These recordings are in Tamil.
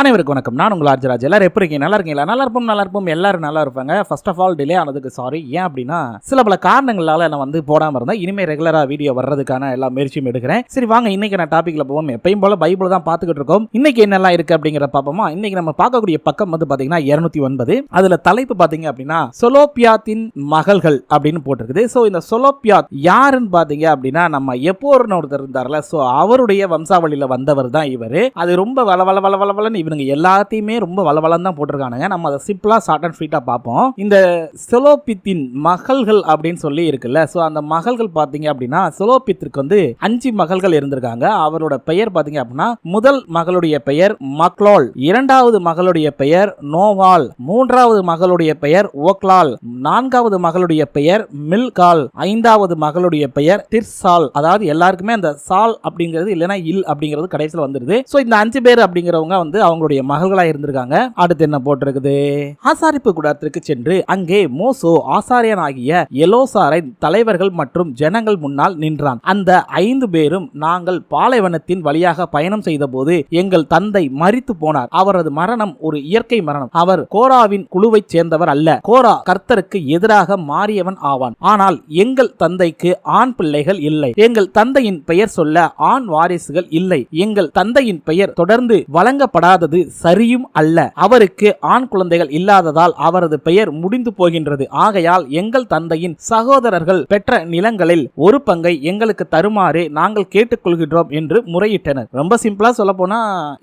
அனைவருக்கும் வணக்கம். நான் உங்கள் ஆர்ஜராஜ் எல்லாரும் எப்படி இருக்கீங்க? நல்லா இருக்கீங்களா? நல்லா இருப்போம் நல்லா இருப்போம். எல்லாரும் நல்லா இருப்பாங்க. ஃபர்ஸ்ட் ஆஃப் ஆல் டிலே ஆனதுக்கு சாரி ஏன் அப்படின்னா சில பல காரணங்களால நான் வந்து போடாமல் இருந்தேன். இனிமே ரெகுலரா வீடியோ வர்றதுக்கான எல்லா முயற்சியும் எடுக்கிறேன். சரி வாங்க இன்னைக்கு நான் டாப்பிக்ல போவோம். எப்பயும் போல பைபிள் தான் பார்த்துக்கிட்டு இருக்கோம். இன்னைக்கு என்னெல்லாம் இருக்கு அப்படிங்கிற பார்ப்போமா? இன்னைக்கு நம்ம பார்க்கக்கூடிய பக்கம் வந்து பாத்தீங்கன்னா இருநூத்தி ஒன்பது. அதுல தலைப்பு பாத்தீங்க அப்படின்னா சொலோபியாத்தின் மகள்கள் அப்படின்னு போட்டிருக்குது. ஸோ இந்த சொலோபியாத் யாருன்னு பாத்தீங்க அப்படின்னா நம்ம எப்போர்னு ஒருத்தர் இருந்தார்ல. ஸோ அவருடைய வம்சாவளியில வந்தவர் தான் இவர். அது ரொம்ப வள வள வள வள வளன்னு இவனுங்க எல்லாத்தையுமே ரொம்ப வளவளம் தான் போட்டிருக்கானுங்க. நம்ம அதை சிம்பிளாக ஷார்ட் அண்ட் ஸ்வீட்டாக பார்ப்போம். இந்த செலோபித்தின் மகள்கள் அப்படின்னு சொல்லி இருக்குல்ல ஸோ அந்த மகள்கள் பார்த்தீங்க அப்படின்னா செலோபித்திற்கு வந்து அஞ்சு மகள்கள் இருந்திருக்காங்க. அவரோட பெயர் பார்த்தீங்க அப்படின்னா முதல் மகளுடைய பெயர் மக்லால் இரண்டாவது மகளுடைய பெயர் நோவால் மூன்றாவது மகளுடைய பெயர் ஓக்லால் நான்காவது மகளுடைய பெயர் மில்கால் ஐந்தாவது மகளுடைய பெயர் திர்சால். அதாவது எல்லாருக்குமே அந்த சால் அப்படிங்கிறது இல்லைன்னா இல் அப்படிங்கிறது கடைசியில் வந்துருது. ஸோ இந்த அஞ்சு பேர் அப்படிங்கிறவங்க வந்து அவங்க அவங்களுடைய மகள்களா இருந்திருக்காங்க. அடுத்து என்ன போட்டிருக்குது? ஆசாரிப்பு கூடத்திற்கு சென்று அங்கே மோசோ ஆசாரியன் ஆகிய எலோசாரை தலைவர்கள் மற்றும் ஜனங்கள் முன்னால் நின்றான். அந்த ஐந்து பேரும் நாங்கள் பாலைவனத்தின் வழியாக பயணம் செய்த போது எங்கள் தந்தை மறித்து போனார். அவரது மரணம் ஒரு இயற்கை மரணம். அவர் கோராவின் குழுவைச் சேர்ந்தவர் அல்ல. கோரா கர்த்தருக்கு எதிராக மாறியவன் ஆவான். ஆனால் எங்கள் தந்தைக்கு ஆண் பிள்ளைகள் இல்லை. எங்கள் தந்தையின் பெயர் சொல்ல ஆண் வாரிசுகள் இல்லை. எங்கள் தந்தையின் பெயர் தொடர்ந்து வழங்கப்படாத என்பது சரியும் அல்ல. அவருக்கு ஆண் குழந்தைகள் இல்லாததால் அவரது பெயர் முடிந்து போகின்றது. ஆகையால் எங்கள் தந்தையின் சகோதரர்கள் பெற்ற நிலங்களில் ஒரு பங்கை எங்களுக்கு தருமாறு நாங்கள் கேட்டுக்கொள்கின்றோம் என்று முறையிட்டனர். ரொம்ப சிம்பிளா சொல்ல போனா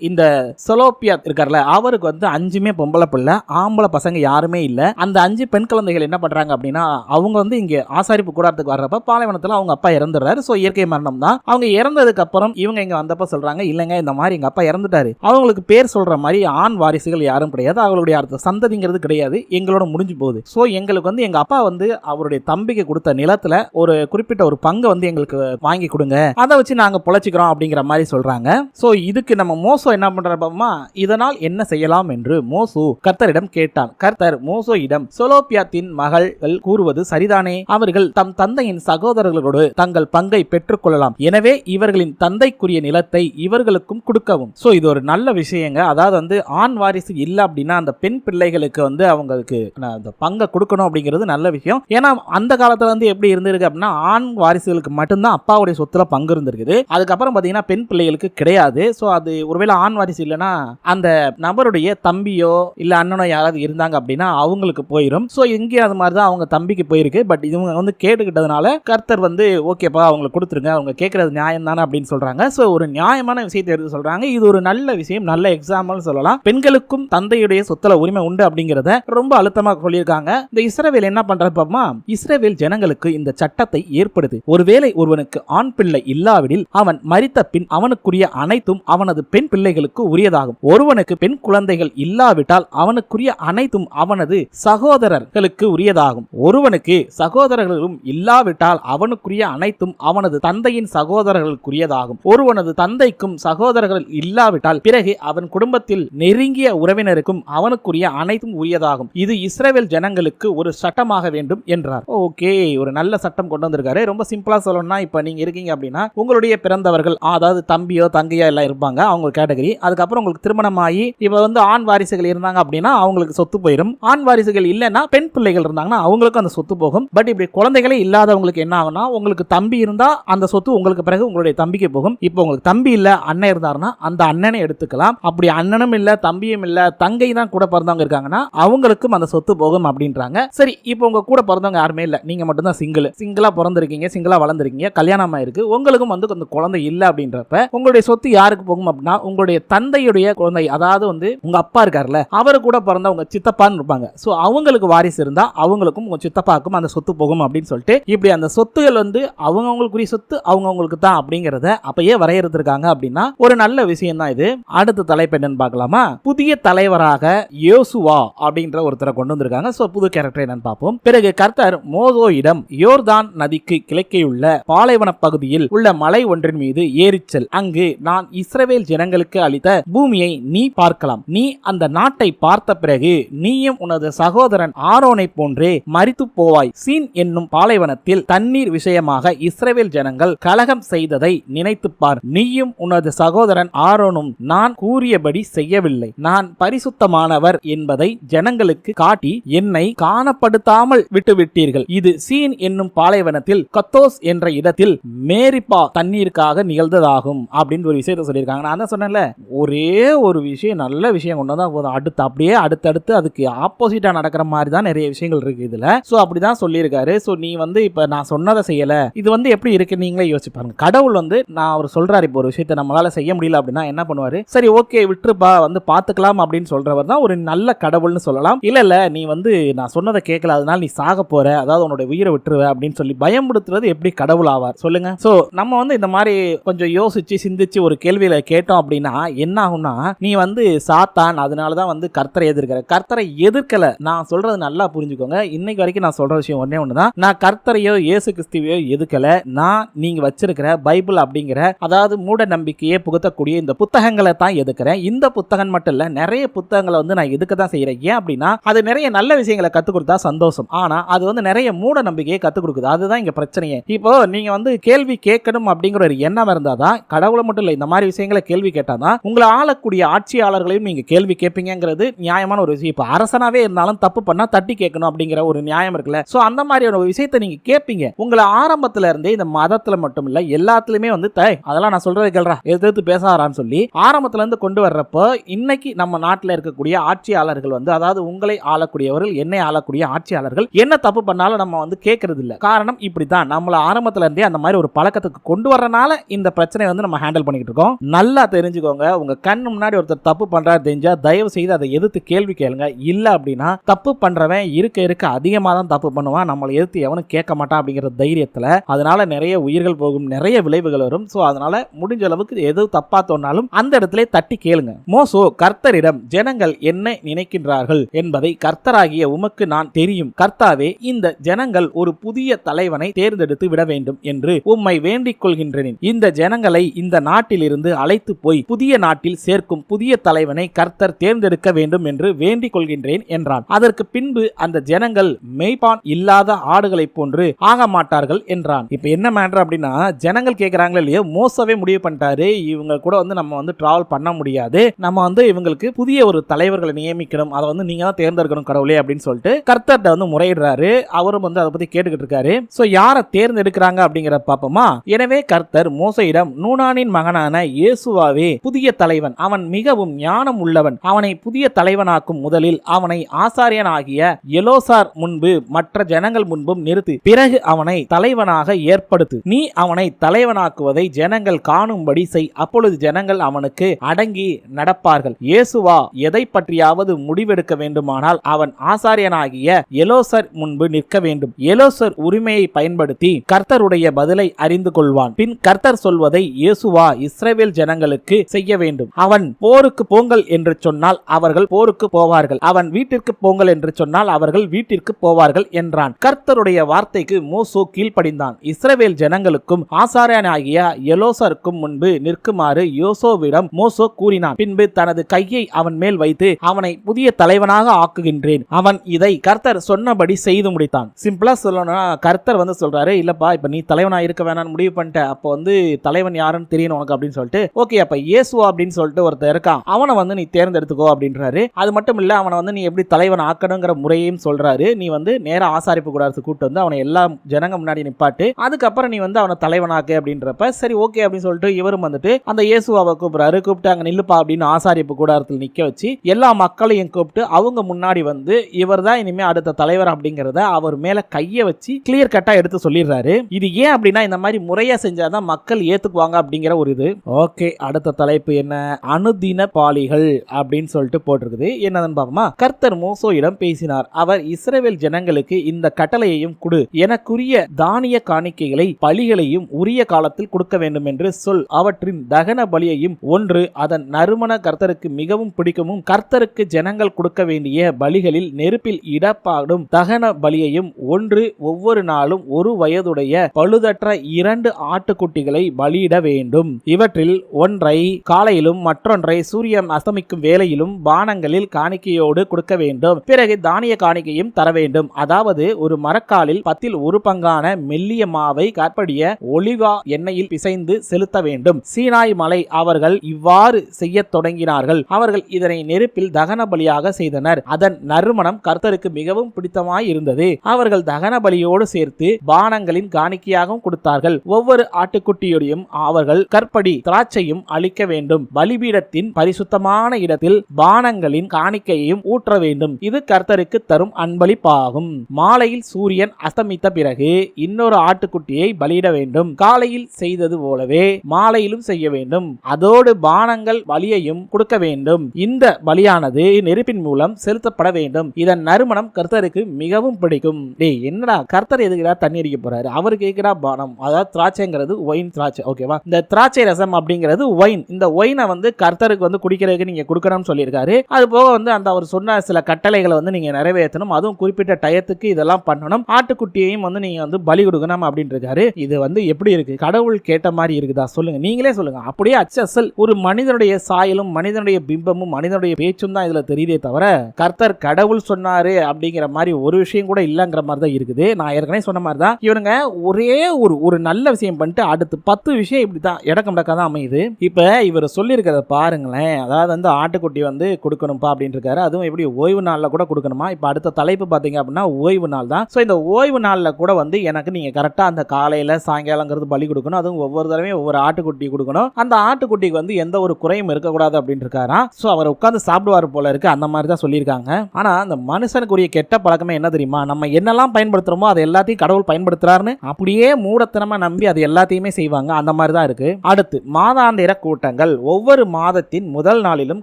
இந்த சொலோபியா இருக்கார்ல அவருக்கு வந்து அஞ்சுமே பொம்பளை பிள்ளை ஆம்பளை பசங்க யாருமே இல்ல. அந்த அஞ்சு பெண் குழந்தைகள் என்ன பண்றாங்க அப்படின்னா அவங்க வந்து இங்க ஆசாரிப்பு கூடாரத்துக்கு வர்றப்ப பாலைவனத்துல அவங்க அப்பா இறந்துடுறாரு. சோ இயற்கை மரணம் தான் அவங்க இறந்ததுக்கு அப்புறம் இவங்க இங்க வந்தப்ப சொல்றாங்க இல்லைங்க இந்த மாதிரி எங்க அப்பா இறந்துட்டாரு. அவங்களுக்கு பேர் சொல்ற மாதிரி ஆண் வாரிசுகள் யாரும் கிடையாது. அவங்களுடைய அடுத்த சந்ததிங்கிறது கிடையாது. எங்களோட முடிஞ்சு போகுது. ஸோ எங்களுக்கு வந்து எங்கள் அப்பா வந்து அவருடைய தம்பிக்கு கொடுத்த நிலத்தில் ஒரு குறிப்பிட்ட ஒரு பங்கை வந்து எங்களுக்கு வாங்கி கொடுங்க. அதை வச்சு நாங்கள் பொழைச்சிக்கிறோம் அப்படிங்கிற மாதிரி சொல்கிறாங்க ஸோ இதுக்கு நம்ம மோசோ என்ன பண்ணுறப்பமா இதனால் என்ன செய்யலாம் என்று மோசு கர்த்தரிடம் கேட்டான். கர்த்தர் மோசோ இடம் சொலோபியாத்தின் மகள்கள் கூறுவது சரிதானே? அவர்கள் தம் தந்தையின் சகோதரர்களோடு தங்கள் பங்கை பெற்றுக்கொள்ளலாம். எனவே இவர்களின் தந்தைக்குரிய நிலத்தை இவர்களுக்கும் கொடுக்கவும். ஸோ இது ஒரு நல்ல விஷயங்க. அதாவது வந்து ஆண் வாரிசு இல்லை அப்படின்னா அந்த பெண் பிள்ளைகளுக்கு வந்து அவங்களுக்கு நான் அந்த பங்கை கொடுக்கணும் அப்படிங்கிறது நல்ல விஷயம். ஏன்னா அந்த காலத்தில் வந்து எப்படி இருந்திருக்கு அப்படின்னா ஆண் வாரிசுகளுக்கு மட்டும்தான் அப்பாவுடைய சொத்துல பங்கு இருந்திருக்குது. அதுக்கப்புறம் பார்த்தீங்கன்னா பெண் பிள்ளைகளுக்கு கிடையாது. ஸோ அது ஒருவேளை ஆண் வாரிசு இல்லைன்னா அந்த நபருடைய தம்பியோ இல்லை அண்ணனோ யாராவது இருந்தாங்க அப்படின்னா அவங்களுக்கு போயிடும் ஸோ இங்கே அது மாதிரி தான் அவங்க தம்பிக்கு போயிருக்கு. பட் இவங்க வந்து கேட்டுக்கிட்டதுனால கர்த்தர் வந்து ஓகேப்பா அவங்களுக்கு கொடுத்துருங்க. அவங்க கேட்கறது நியாயம் தானே அப்படின்னு சொல்றாங்க. ஸோ ஒரு நியாயமான விஷயத்தை எடுத்து சொல்றாங்க. இது ஒரு நல்ல விஷயம் நல்ல எக்ஸாம்பிள் சொல்லலாம். பெண்களுக்கும் தந்தையுடைய சொத்துல உரிமை உண்டு அப்படிங்கறத ரொம்ப அழுத்தமா சொல்லியிருக்காங்க. இந்த இஸ்ரேவேல் என்ன பண்ற பாப்போமா? இஸ்ரேவேல் ஜனங்களுக்கு இந்த சட்டத்தை ஏற்படுது. ஒருவேளை ஒருவனுக்கு ஆண் பிள்ளை இல்லாவிடில் அவன் மறித்த பின் அவனுக்குரிய அனைத்தும் அவனது பெண் பிள்ளைகளுக்கு உரியதாகும். ஒருவனுக்கு பெண் குழந்தைகள் இல்லாவிட்டால் அவனுக்குரிய அனைத்தும் அவனது சகோதரர்களுக்கு உரியதாகும். ஒருவனுக்கு சகோதரர்களும் இல்லாவிட்டால் அவனுக்குரிய அனைத்தும் அவனது தந்தையின் சகோதரர்களுக்குரியதாகும். ஒருவனது தந்தைக்கும் சகோதரர்கள் இல்லாவிட்டால் பிறகு அவன் குடும்பத்தில் நெருங்கிய உறவினருக்கும் அவனுக்குரிய அனைத்தும் உரியதாகும். இது இஸ்ரேல் ஜனங்களுக்கு ஒரு சட்டமாக வேண்டும் என்றார். ஓகே ஒரு நல்ல சட்டம் கொண்டு வந்திருக்காரு. ரொம்ப சிம்பிளா சொல்லணும்னா இப்ப நீங்க இருக்கீங்க அப்படின்னா உங்களுடைய பிறந்தவர்கள் அதாவது தம்பியோ தங்கையோ எல்லாம் இருப்பாங்க அவங்க கேட்டகரி அதுக்கப்புறம் உங்களுக்கு திருமணமாகி இப்ப வந்து ஆண் வாரிசுகள் இருந்தாங்க அப்படின்னா அவங்களுக்கு சொத்து போயிடும் ஆண் வாரிசுகள் இல்லைன்னா பெண் பிள்ளைகள் இருந்தாங்கன்னா அவங்களுக்கும் அந்த சொத்து போகும். பட் இப்படி குழந்தைகளே இல்லாதவங்களுக்கு என்ன ஆகும்னா உங்களுக்கு தம்பி இருந்தா அந்த சொத்து உங்களுக்கு பிறகு உங்களுடைய தம்பிக்கு போகும். இப்போ உங்களுக்கு தம்பி இல்ல அண்ணன் இருந்தாருன்னா அந்த அண்ணனை எடுத்துக்கலாம். அப்படி அண்ணனும் இல்ல தம்பியும் இல்ல தங்கை தான் கூட பிறந்தவங்க இருக்காங்கன்னா அவங்களுக்கும் அந்த சொத்து போகும் அப்படின்றாங்க. சரி இப்போ உங்க கூட பிறந்தவங்க யாருமே இல்ல. நீங்க மட்டும் தான் சிங்கிள் சிங்கிளா பிறந்திருக்கீங்க சிங்கிளா வளர்ந்துருக்கீங்க கல்யாணம் ஆயிருக்கு. உங்களுக்கும் வந்து அந்த குழந்தை இல்ல அப்படின்றப்ப உங்களுடைய சொத்து யாருக்கு போகும் அப்படின்னா உங்களுடைய தந்தையுடைய குழந்தை அதாவது வந்து உங்க அப்பா இருக்காருல்ல அவரு கூட பிறந்த உங்க சித்தப்பான்னு இருப்பாங்க. ஸோ அவங்களுக்கு வாரிசு இருந்தா அவங்களுக்கும் உங்க சித்தப்பாக்கும் அந்த சொத்து போகும் அப்படின்னு சொல்லிட்டு இப்படி அந்த சொத்துகள் வந்து அவங்கவுங்களுக்குரிய சொத்து அவங்கவுங்களுக்கு தான் அப்படிங்கிறத அப்பயே வரையறுத்திருக்காங்க அப்படின்னா ஒரு நல்ல விஷயம் தான் இது. அடுத்த தலைப்பு என்னன்னு பார்க்கலாமா? புதிய தலைவராக யோசுவா அப்படின்ற ஒருத்தரை கொண்டு வந்திருக்காங்க. ஸோ புது கேரக்டர் என்னன்னு பார்ப்போம். பிறகு கர்த்தர் மோசோயிடம் யோர்தான் நதிக்கு கிழக்கேயுள்ள பாலைவன பகுதியில் உள்ள மலை ஒன்றின் மீது ஏறிச்சல். அங்கு நான் இஸ்ரவேல் ஜனங்களுக்கு அளித்த பூமியை நீ பார்க்கலாம். நீ அந்த நாட்டை பார்த்த பிறகு நீயும் உனது சகோதரன் ஆரோனை போன்றே மறித்து போவாய். சீன் என்னும் பாலைவனத்தில் தண்ணீர் விஷயமாக இஸ்ரவேல் ஜனங்கள் கலகம் செய்ததை நினைத்துப்பார். நீயும் உனது சகோதரன் ஆரோனும் நான் கூறியபடி செய்யும்படி செய்யவில்லை. நான் பரிசுத்தமானவர் என்பதை ஜனங்களுக்கு காட்டி என்னை காணப்படுத்தாமல் விட்டுவிட்டீர்கள். இது சீன் என்னும் பாலைவனத்தில் கத்தோஸ் என்ற இடத்தில் மேரிப்பா தண்ணீருக்காக நிகழ்ந்ததாகும் அப்படின்னு ஒரு விஷயத்த சொல்லியிருக்காங்க. நான் தான் சொன்னேன்ல ஒரே ஒரு விஷயம் நல்ல விஷயம் கொண்டு வந்தா போதும். அடுத்து அப்படியே அடுத்தடுத்து அதுக்கு ஆப்போசிட்டா நடக்கிற மாதிரி தான் நிறைய விஷயங்கள் இருக்கு இதுல. ஸோ அப்படிதான் சொல்லியிருக்காரு. ஸோ நீ வந்து இப்ப நான் சொன்னதை செய்யல. இது வந்து எப்படி இருக்கு நீங்களே யோசிச்சு பாருங்க. கடவுள் வந்து நான் அவர் சொல்றாரு இப்போ ஒரு விஷயத்தை நம்மளால செய்ய முடியல அப்படின்னா என்ன பண்ணுவாரு? சரி ஓகே விட்டுருப்பா வந்து பார்த்துக்கலாம் அப்படின்னு சொல்றவர் தான் ஒரு நல்ல கடவுள்னு சொல்லலாம். இல்லை இல்லை நீ வந்து நான் சொன்னதை கேட்கல அதனால நீ சாக போற அதாவது உன்னோட உயிரை விட்டுருவ அப்படின்னு சொல்லி பயம்படுத்துறது எப்படி கடவுள் ஆவார்? சொல்லுங்க. ஸோ நம்ம வந்து இந்த மாதிரி கொஞ்சம் யோசிச்சு சிந்திச்சு ஒரு கேள்வியில கேட்டோம் அப்படின்னா என்ன ஆகும்னா நீ வந்து சாத்தான் அதனால தான் வந்து கர்த்தரை எதிர்க்கிற. கர்த்தரை எதிர்க்கல. நான் சொல்றது நல்லா புரிஞ்சுக்கோங்க. இன்னைக்கு வரைக்கும் நான் சொல்ற விஷயம் ஒன்னே ஒன்று தான் நான் கர்த்தரையோ இயேசு கிறிஸ்துவையோ எதுக்கல நான் நீங்க வச்சிருக்கிற பைபிள் அப்படிங்கிற அதாவது மூட நம்பிக்கையை புகுத்தக்கூடிய இந்த புத்தகங்களை தான் எதுக்கிறேன் இந்த புத்தகம் மட்டும் இல்ல நிறைய புத்தகங்களை வந்து நான் எதுக்கு தான் செய்யறேன் ஏன் அப்படின்னா அது நிறைய நல்ல விஷயங்களை கத்துக் கொடுத்தா சந்தோஷம். ஆனா அது வந்து நிறைய மூட நம்பிக்கையை கத்துக் கொடுக்குது. அதுதான் இங்க பிரச்சனையே. இப்போ நீங்க வந்து கேள்வி கேட்கணும் அப்படிங்கிற ஒரு எண்ணம் இருந்தாதான் கடவுளை மட்டும் இல்லை இந்த மாதிரி விஷயங்களை கேள்வி கேட்டாதான் உங்களை ஆளக்கூடிய ஆட்சியாளர்களையும் நீங்க கேள்வி கேட்பீங்கிறது நியாயமான ஒரு விஷயம். இப்போ அரசனாவே இருந்தாலும் தப்பு பண்ணா தட்டி கேட்கணும் அப்படிங்கிற ஒரு நியாயம் இருக்குல்ல. சோ அந்த மாதிரியான ஒரு விஷயத்தை நீங்க கேட்பீங்க. உங்களை ஆரம்பத்துல இருந்தே இந்த மதத்துல மட்டும் இல்ல எல்லாத்துலயுமே வந்து தே அதெல்லாம் நான் சொல்றதை கேள்றா எதிர்த்து பேசாரான்னு சொல்லி ஆரம்பத்துல இருந்து கொண்டு வர்றப்போ இன்னைக்கு நம்ம நாட்டில் இருக்கக்கூடிய ஆட்சியாளர்கள் வந்து அதாவது உங்களை ஆளக்கூடியவர்கள் என்னை ஆளக்கூடிய ஆட்சியாளர்கள் என்ன தப்பு பண்ணாலும் நம்ம வந்து கேட்கறது இல்லை காரணம் இப்படிதான் நம்மளை ஆரம்பத்துல இருந்தே அந்த மாதிரி ஒரு பழக்கத்துக்கு கொண்டு வரனால இந்த பிரச்சனை வந்து நம்ம ஹேண்டில் பண்ணிக்கிட்டு இருக்கோம். நல்லா தெரிஞ்சுக்கோங்க. உங்க கண் முன்னாடி ஒருத்தர் தப்பு பண்றாரு தெரிஞ்சா தயவு செய்து அதை எதிர்த்து கேள்வி கேளுங்க. இல்ல அப்படின்னா தப்பு பண்றவன் இருக்க இருக்க அதிகமாக தான் தப்பு பண்ணுவான். நம்மளை எதிர்த்து எவனும் கேட்க மாட்டான் அப்படிங்கிற தைரியத்துல. அதனால நிறைய உயிர்கள் போகும் நிறைய விளைவுகள் வரும். ஸோ அதனால முடிஞ்ச அளவுக்கு எது தப்பா தோணாலும் அந்த இடத்துல தட்டி கேளுங்க. மோசோ கர்த்தரிடம் ஜனங்கள் என்ன நினைக்கின்றார்கள் என்பதை கர்த்தராகிய உமக்கு நான் தெரியும். கர்த்தாவே இந்த ஜனங்கள் ஒரு புதிய தலைவனை தேர்ந்தெடுத்து விட வேண்டும் என்று உம்மை வேண்டிக் கொள்கின்றேன். இந்த ஜனங்களை இந்த நாட்டிலிருந்து அழைத்து போய் புதிய நாட்டில் சேர்க்கும் புதிய தலைவனை கர்த்தர் தேர்ந்தெடுக்க வேண்டும் என்று வேண்டிக் கொள்கின்றேன் என்றான். அதற்கு பின்பு அந்த ஜனங்கள் மெய்பான் இல்லாத ஆடுகளைப் போன்று ஆக மாட்டார்கள் என்றான். இப்ப என்ன மேட்டர் அப்படின்னா ஜனங்கள் கேட்கிறாங்களே இல்லையோ மோசவே முடிவு பண்ணிட்டாரு. இவங்க கூட வந்து நம்ம வந்து டிராவல் பண்ண முடியாது. நம்ம வந்து இவங்களுக்கு புதிய ஒரு தலைவர்களை நியமிக்கணும். அதை வந்து நீங்க தான் தேர்ந்தெடுக்கணும் கடவுளே அப்படின்னு சொல்லிட்டு கர்த்தர்ட்ட வந்து முறையிடுறாரு. அவரும் வந்து அதை பத்தி கேட்டுக்கிட்டு இருக்காரு. சோ யாரை தேர்ந்தெடுக்கிறாங்க அப்படிங்கிற பாப்போமா? எனவே கர்த்தர் மோசையிடம் நூனானின் மகனான இயேசுவாவே புதிய தலைவன் அவன் மிகவும் ஞானம் உள்ளவன் அவனை புதிய தலைவனாக்கும் முதலில் அவனை ஆசாரியனாகிய எலோசார் முன்பு மற்ற ஜனங்கள் முன்பும் நிறுத்து பிறகு அவனை தலைவனாக ஏற்படுத்து. நீ அவனை தலைவனாக்குவதை ஜனங்கள் காணும்படி செய். அப்பொழுது ஜனங்கள் அவனுக்கு அடங்கி நடப்பார்கள். இயேசுவா எதை பற்றியாவது முடிவெடுக்க வேண்டுமானால் அவன் ஆசாரியனாகிய எலோசர் முன்பு நிற்க வேண்டும். எலோசர் உரிமையை பயன்படுத்தி கர்த்தருடைய பதிலை அறிந்து கொள்வான். பின் கர்த்தர் சொல்வதை இயேசுவா இஸ்ரேவேல் ஜனங்களுக்கு செய்ய வேண்டும். அவன் போருக்கு போங்கள் என்று சொன்னால் அவர்கள் போருக்கு போவார்கள். அவன் வீட்டிற்கு போங்கள் என்று சொன்னால் அவர்கள் வீட்டிற்கு போவார்கள் என்றான். கர்த்தருடைய வார்த்தைக்கு மோசோ கீழ்ப்படிந்தான். இஸ்ரேவேல் ஜனங்களுக்கும் ஆசாரியனாகிய எலோசருக்கும் முன்பு நிற்குமாறு யோசோவிடம் மோசோ கூறினான் பின்பு தனது கையை அவன் மேல் வைத்து அவனை புதிய தலைவனாக ஆக்குகின்றேன். அவன் இதை கர்த்தர் சொன்னபடி செய்து முடித்தான். சிம்பிளா சொல்லணும்னா கர்த்தர் வந்து சொல்றாரு இல்லப்பா இப்ப நீ தலைவனா இருக்க வேணாம்னு முடிவு பண்ணிட்ட. அப்போ வந்து தலைவன் யாருன்னு தெரியணும் உனக்கு அப்படின்னு சொல்லிட்டு ஓகே அப்ப இயேசுவா அப்படின்னு சொல்லிட்டு ஒருத்தர் இருக்கான். அவனை வந்து நீ தேர்ந்தெடுத்துக்கோ அப்படின்றாரு. அது மட்டும் இல்ல அவனை வந்து நீ எப்படி தலைவன் ஆக்கணுங்கிற முறையையும் சொல்றாரு. நீ வந்து நேர ஆசாரிப்பு கூடாரத்து கூட்டு வந்து அவனை எல்லா ஜனங்க முன்னாடி நிப்பாட்டு. அதுக்கப்புறம் நீ வந்து அவனை தலைவனாக்கு அப்படின்றப்ப சரி ஓகே அப்படின்னு சொல்லிட்டு இவரும் வந்துட்டு அந்த இயேசுவாவை கூப்பிடுறாரு. கூப்பிட்டு அங்க நில்லுப்பா அப்படின்னு ஆசாரிப்பு கூடாரத்தில் நிற்க வச்சு எல்லா மக்களையும் கூப்பிட்டு அவங்க முன்னாடி வந்து இவர் தான் இனிமே அடுத்த தலைவர் அப்படிங்கிறத அவர் மேல கையை வச்சு கிளியர் கட்டா எடுத்து சொல்லிடுறாரு. இது ஏன் அப்படின்னா இந்த மாதிரி முறையா செஞ்சாதான் மக்கள் ஏத்துக்குவாங்க அப்படிங்கிற ஒரு இது. ஓகே அடுத்த தலைப்பு என்ன? அனுதின பாலிகள் அப்படின்னு சொல்லிட்டு போட்டிருக்குது. என்னதுன்னு பாப்போமா கர்த்தர் மோசோயிடம் பேசினார். அவர் இஸ்ரேல் ஜனங்களுக்கு இந்த கட்டளையையும் கொடு. எனக்குரிய தானிய காணிக்கைகளை பலிகளையும் உரிய காலத்தில் கொடுக்க வேண்டும் என்று சொல். அவற்றின் தகன பலியையும் ஒன்று அதன் நறுமண கர்த்தருக்கு மிகவும் பிடிக்கும் கர்த்தருக்கு ஜனங்கள் கொடுக்க வேண்டிய பலிகளில் நெருப்பில் இடப்பாடும் தகன பலியையும் ஒன்று ஒவ்வொரு நாளும் ஒரு வயதுடைய பழுதற்ற இரண்டு ஆட்டுக்குட்டிகளை பலியிட வேண்டும். இவற்றில் ஒன்றை காலையிலும் மற்றொன்றை சூரியன் அஸ்தமிக்கும் வேளையிலும் பானங்களில் காணிக்கையோடு கொடுக்க வேண்டும். பிறகு தானிய காணிக்கையும் தர வேண்டும். அதாவது ஒரு மரக்காலில் பத்தில் ஒரு பங்கான மெல்லிய மாவை கற்படிய ஒளிவா எண்ணெயில் பிசைந்து செலுத்த வேண்டும். சீனாய் மலை அவர்கள் இவ்வாறு செய்ய செய்யத் தொடங்கினார்கள். அவர்கள் இதனை நெருப்பில் தகன பலியாக செய்தனர். அதன் நறுமணம் கர்த்தருக்கு மிகவும் பிடித்தமாய் இருந்தது அவர்கள் தகன பலியோடு சேர்த்து பானங்களின் காணிக்கையாகவும் கொடுத்தார்கள். ஒவ்வொரு ஆட்டுக்குட்டியோடையும் அவர்கள் கற்படி திராட்சையும் அளிக்க வேண்டும். பலிபீடத்தின் பரிசுத்தமான இடத்தில் பானங்களின் காணிக்கையையும் ஊற்ற வேண்டும். இது கர்த்தருக்கு தரும் அன்பளிப்பாகும். மாலையில் சூரியன் அஸ்தமித்த பிறகு இன்னொரு ஆட்டுக்குட்டியை பலியிட வேண்டும். காலையில் செய்தது போலவே மாலையிலும் செய்ய வேண்டும். அதோடு பானங்கள் பலியையும் கொடுக்க வேண்டும். இந்த பலியானது நெருப்பின் மூலம் செலுத்தப்பட வேண்டும். இதன் நறுமணம் கர்த்தருக்கு மிகவும் பிடிக்கும். டேய் என்னடா கர்த்தர் எதுக்குடா தண்ணி அடிக்க போறாரு? அவர் கேக்குடா பானம்? அதாவது திராட்சைங்கிறது ஒயின் திராட்சை. ஓகேவா இந்த திராட்சை ரசம் அப்படிங்கிறது ஒயின். இந்த ஒயினை வந்து கர்த்தருக்கு வந்து குடிக்கிறதுக்கு நீங்க கொடுக்கணும்னு சொல்லியிருக்காரு. அது போக வந்து அந்த அவர் சொன்ன சில கட்டளைகளை வந்து நீங்க நிறைவேற்றணும். அதுவும் குறிப்பிட்ட டயத்துக்கு இதெல்லாம் பண்ணணும். ஆட்டுக்குட்டியையும் வந்து நீங்க வந்து பலி கொடுக்கணும் அப்படின்னு இருக்காரு இது வந்து எப்படி இருக்கு? கடவுள் கேட்ட மாதிரி இருக்குதா? சொல்லுங்க. நீங்களே சொல்லுங்க. அப்படியே அச்சசல். ஒரு மனிதனுடைய சாயலும் மனிதனுடைய பிம்பமும் மனிதனுடைய பேச்சும் தான் இதில் தெரியுதே தவிர கர்த்தர் கடவுள் சொன்னாரு அப்படிங்கிற மாதிரி ஒரு விஷயம் கூட இல்லைங்கிற மாதிரி தான் இருக்குது. நான் ஏற்கனவே சொன்ன மாதிரி தான். இவனுங்க ஒரே ஒரு ஒரு நல்ல விஷயம் பண்ணிட்டு அடுத்து பத்து விஷயம் இப்படி தான் இடக்கம் இடக்கா தான் அமையுது. இப்போ இவர் சொல்லியிருக்கிறத பாருங்களேன். அதாவது வந்து ஆட்டுக்குட்டி வந்து கொடுக்கணும்ப்பா அப்படின்னு இருக்காரு அதுவும் எப்படி ஓய்வு நாளில் கூட கொடுக்கணுமா? இப்போ அடுத்த தலைப்பு பார்த்தீங்க அப்படின்னா ஓய்வு நாள் தான். ஸோ இந்த ஓய்வு நாளில் கூட வந்து எனக்கு நீங்கள் கரெக்டாக அந்த காலையில் சாயங்காலங்கிறது பலி கொடுக்கணும். அதுவும் ஒவ்வொரு தடவையும் ஒவ்வொரு ஆட்டுக்குட்டி கொடுக்கணும். அந்த ஆட்டுக்குட்டிக்கு வந்து எந்த ஒரு குறையும் இருக்கக்கூடாது அப்படின்னு இருக்காராம் ஸோ அவர் உட்காந்து சாப்பிடுவார் போல இருக்கு. அந்த மாதிரி தான் சொல்லியிருக்காங்க. ஆனால் அந்த மனுஷனுக்குரிய கெட்ட பழக்கமே என்ன தெரியுமா? நம்ம என்னெல்லாம் பயன்படுத்துறோமோ அதை எல்லாத்தையும் கடவுள் பயன்படுத்துறாருன்னு அப்படியே மூடத்தனமா நம்பி அது எல்லாத்தையுமே செய்வாங்க. அந்த மாதிரி தான் இருக்கு. அடுத்து மாதாந்திர கூட்டங்கள். ஒவ்வொரு மாதத்தின் முதல் நாளிலும்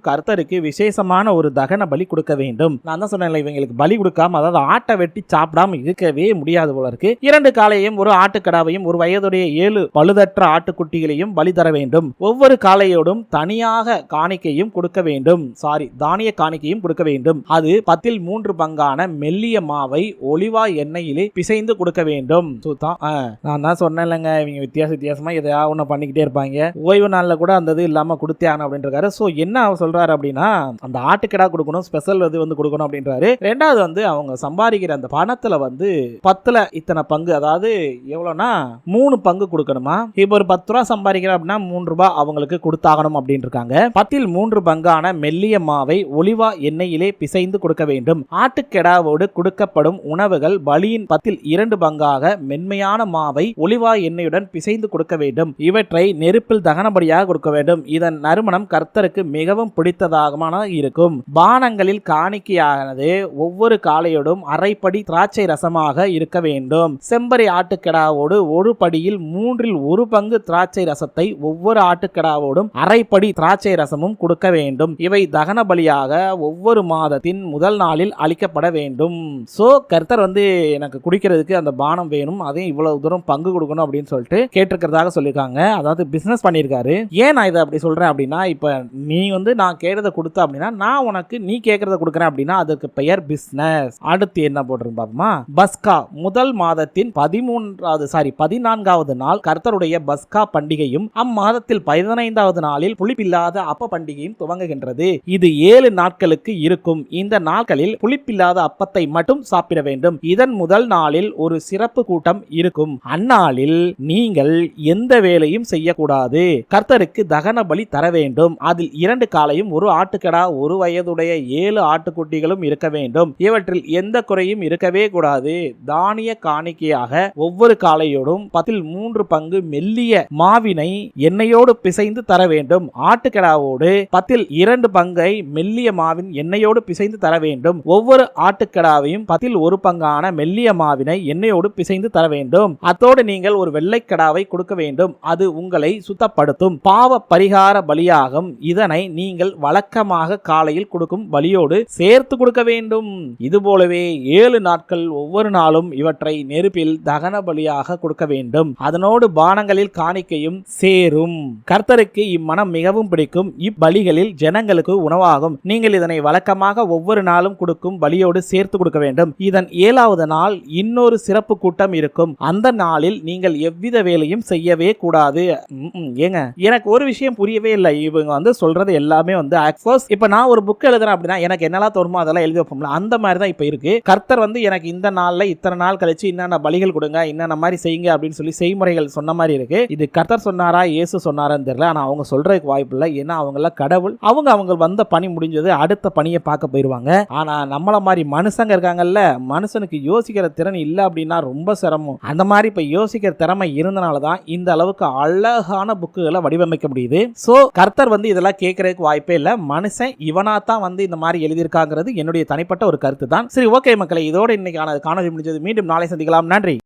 கர்த்தருக்கு விசேஷமான ஒரு தகன பலி கொடுக்க வேண்டும். நான் தான் சொன்னேன் இவங்களுக்கு பலி கொடுக்காம அதாவது ஆட்டை வெட்டி சாப்பிடாம இருக்கவே முடியாது போல இருக்கு. இரண்டு காளையையும் ஒரு ஆட்டுக்கடாவையும் ஒரு வயதுடைய ஏழு பழுதற்ற ஆட்டுக்குட்டிகளையும் பலி தர வேண்டும். ஒவ்வொரு காளையோடும் தனியாக காணிக்கையும் கொடுக்க வேண்டும். சாரி தானிய காணிக்கையும் கொடுக்க வேண்டும். அது பத்தில் மூன்று பங்கான மெல்லிய மாவை ஒளிவா எண்ணெயிலே பிசைந்து கொடுக்க வேண்டும். சுத்தம் நான் தான் சொன்னேன் இல்லைங்க இவங்க வித்தியாச வித்தியாசமா எதையாவது ஒன்று பண்ணிக்கிட்டே இருப்பாங்க. ஓய்வு நாளில் கூட அந்த இது இல்லாமல் கொடுத்தே ஆகணும் அப்படின்றாரு. ஸோ என்ன அவர் சொல்றாரு அப்படின்னா அந்த ஆட்டுக்கடா கொடுக்கணும் ஸ்பெஷல் இது வந்து கொடுக்கணும் அப்படின்றாரு. ரெண்டாவது வந்து அவங்க சம்பாதிக்கிற அந்த பணத்துல வந்து பத்துல இத்தனை பங்கு அதாவது எவ்வளோனா மூணு பங்கு கொடுக்கணுமா? இப்போ ஒரு பத்து ரூபா சம்பாதிக்கிறேன் அப்படின்னா மூணு ரூபாய் அவங்களுக்கு கொடுத்தாகணும் அப்படின்னு இருக்காங்க பத்தில் மூன்று பங்கான மெல்லிய மாவை ஒளிவா எண்ணெயிலே பிசைந்து கொடுக்க வேண்டும். ஆட்டுக்கெடாவோடு கொடுக்கப்படும் உணவுகள் பலியின் பத்தில் இரண்டு பங்காக மென்மையான மாவை ஒளிவா எண்ணெயுடன் பிசைந்து கொடுக்க வேண்டும். இவற்றை நெருப்பில் தகனபடியாக கொடுக்க வேண்டும். இதன் நறுமணம் கர்த்தருக்கு மிகவும் பிடித்ததாக இருக்கும். பானங்களில் காணிக்கையானது ஒவ்வொரு காளையோடும் அரைப்படி திராட்சை ரசமாக இருக்க வேண்டும். செம்பரி ஆட்டுக்கடாவோடு ஒரு படியில் மூன்றில் ஒரு பங்கு திராட்சை ரசத்தை ஒவ்வொரு ஆட்டுக்கடாவோடும் அரைப்படி திராட்சை ரசமும் கொடுக்க வேண்டும். இவை தகன பலியாக ஒவ்வொரு மாதத்தின் முதல் நாளில் அளிக்கப்பட வேண்டும். ஸோ கர்த்தர் வந்து எனக்கு குடிக்கிறதுக்கு அந்த பானம் வேணும். அதையும் இவ்வளவு தூரம் பங்கு கொடுக்கணும் அப்படின்னு சொல்லிட்டு கேட்டிருக்கிறதாக சொல்லியிருக்காங்க. அதாவது பிஸ்னஸ் பண்ணியிருக்காரு. ஏன் நான் இதை அப்படி சொல்றேன் அப்படின்னா இப்போ நீ வந்து நான் கேட்டதை கொடுத்த அப்படின்னா நான் உனக்கு நீ கேட்கறத கொடுக்குறேன் அப்படின்னா அதுக்கு பெயர் பிஸ்னஸ் அடுத்து என்ன போட்டிருக்கு பாப்போமா? பஸ்கா. முதல் மாதத்தின் பதிமூன்றாவது சாரி பதினான்காவது நாள் கர்த்தருடைய பஸ்கா பண்டிகையும் அம்மாதத்தில் பதினைந்தாவது நாளில் புளிப்பில்லாத அப்ப பண்டிகையும் துவங்குகின்றது. இது ஏழு நாட்களுக்கு இருக்கும். இந்த நாட்களில் புளிப்பில்லாத அப்பத்தை மட்டும் சாப்பிட வேண்டும். இதன் முதல் நாளில் ஒரு சிறப்பு கூட்டம் இருக்கும். அந்நாளில் நீங்கள் எந்த வேலையும் செய்யக்கூடாது. கர்த்தருக்கு தகன பலி தர வேண்டும். அதில் இரண்டு காலையும் ஒரு ஆட்டுக்கடா ஒரு வயதுடைய ஏழு ஆட்டுக்குட்டிகளும் இருக்க வேண்டும். இவற்றில் எந்த குறையும் இருக்கவே கூடாது. தானிய காணிக்கையாக ஒவ்வொரு காளையோடும் பத்தில் மூன்று பங்கு மெல்லிய மாவினை எண்ணெயோடு பிசைந்து தர வேண்டும். ஆட்டுக்கடாவோடு பத்தில் இரண்டு பங்கை மெல்லிய மாவின் எண்ணெயோடு பிசைந்து தர வேண்டும். ஒவ்வொரு ஆட்டுக்கடாவையும் பத்தில் ஒரு பங்கான மெல்லிய மாவினை எண்ணெயோடு பிசைந்து தர வேண்டும். அத்தோடு நீங்கள் ஒரு வெள்ளைக்கடாவை கொடுக்க வேண்டும். அது உங்களை சுத்தப்படுத்தும். பாவ பரிகார பலியாகும். இதனை நீங்கள் வழக்கமாக காலையில் கொடுக்கும் பலியோடு சேர்த்து கொடுக்க வேண்டும். இது போலவே ஏழு நாட்கள் ஒவ்வொரு நாளும் இவற்றை நெருப்பில் தகன பலியாக கொடுக்க வேண்டும். அதனோடு பானங்களில் காணிக்கையும் சேரும். கர்த்தருக்கு இம்மனம் மிகவும் பிடிக்கும். இப்பலிகளில் ஜனங்களுக்கு உணவாகும். நீங்கள் இதனை வழக்கமாக ஒவ்வொரு நாளும் கொடுக்கும் பலியோடு சேர்த்து கொடுக்க வேண்டும். இதன் ஏழாவது நாள் இன்னொரு சிறப்பு கூட்டம் இருக்கும். அந்த நாளில் நீங்கள் எவ்வித வேலையும் செய்யவே கூடாது. ஏங்க எனக்கு ஒரு விஷயம் புரியவே இல்லை. இவங்க வந்து சொல்றது எல்லாமே வந்து ஃபர்ஸ்ட் இப்போ நான் ஒரு புக் எழுதுறேன் அப்படின்னா எனக்கு என்னெல்லாம் தோணுமோ அதெல்லாம் எழுதி வைப்போம்ல. அந்த மாதிரி தான் இப்போ இருக்கு. கர்த்தர் வந்து எனக்கு இந்த நாள்ல இத்தனை நாள் கழிச்சு என்னென்ன பலிகள் கொடுங்க என்னென்ன மாதிரி செய்யுங்க அப்படின்னு சொல்லி செய்முறைகள் சொன்ன மாதிரி இருக்கு. இது கர்த்தர் சொன்னாரா இயேசு சொன்னாரான்னு தெரியல. ஆனா அவங்க சொல்றதுக்கு வாய்ப்பு இல்லை. ஏன்னா அவங்களாம் கடவுள் அவங்க அவங்க வந்த பணி முடிஞ்சது அடுத்த பணியை பார்க்க போயிடுவாங்க ஆனால் நம்மள மாதிரி மனுஷங்க இருக்காங்கல்ல மனுஷனுக்கு யோசிக்கிற திறன் இல்லை அப்படின்னா ரொம்ப சிரமம். அந்த மாதிரி இப்போ யோசிக்கிற திறமை இருந்தனால தான் இந்த அளவுக்கு அழகான புக்குகளை வடிவமைக்க முடியுது. ஸோ கர்த்தர் வந்து இதெல்லாம் கேட்கறதுக்கு வாய்ப்பே இல்லை. மனுஷன் இவனா தான் வந்து இந்த மாதிரி எழுதியிருக்காங்கிறது என்னுடைய தனிப்பட்ட ஒரு கருத்து தான் சரி ஓகே மக்களை இதோட இன்னைக்கான காணொலி முடிஞ்சது. மீண்டும் நாளை சந்திக்கலாம். நன்றி.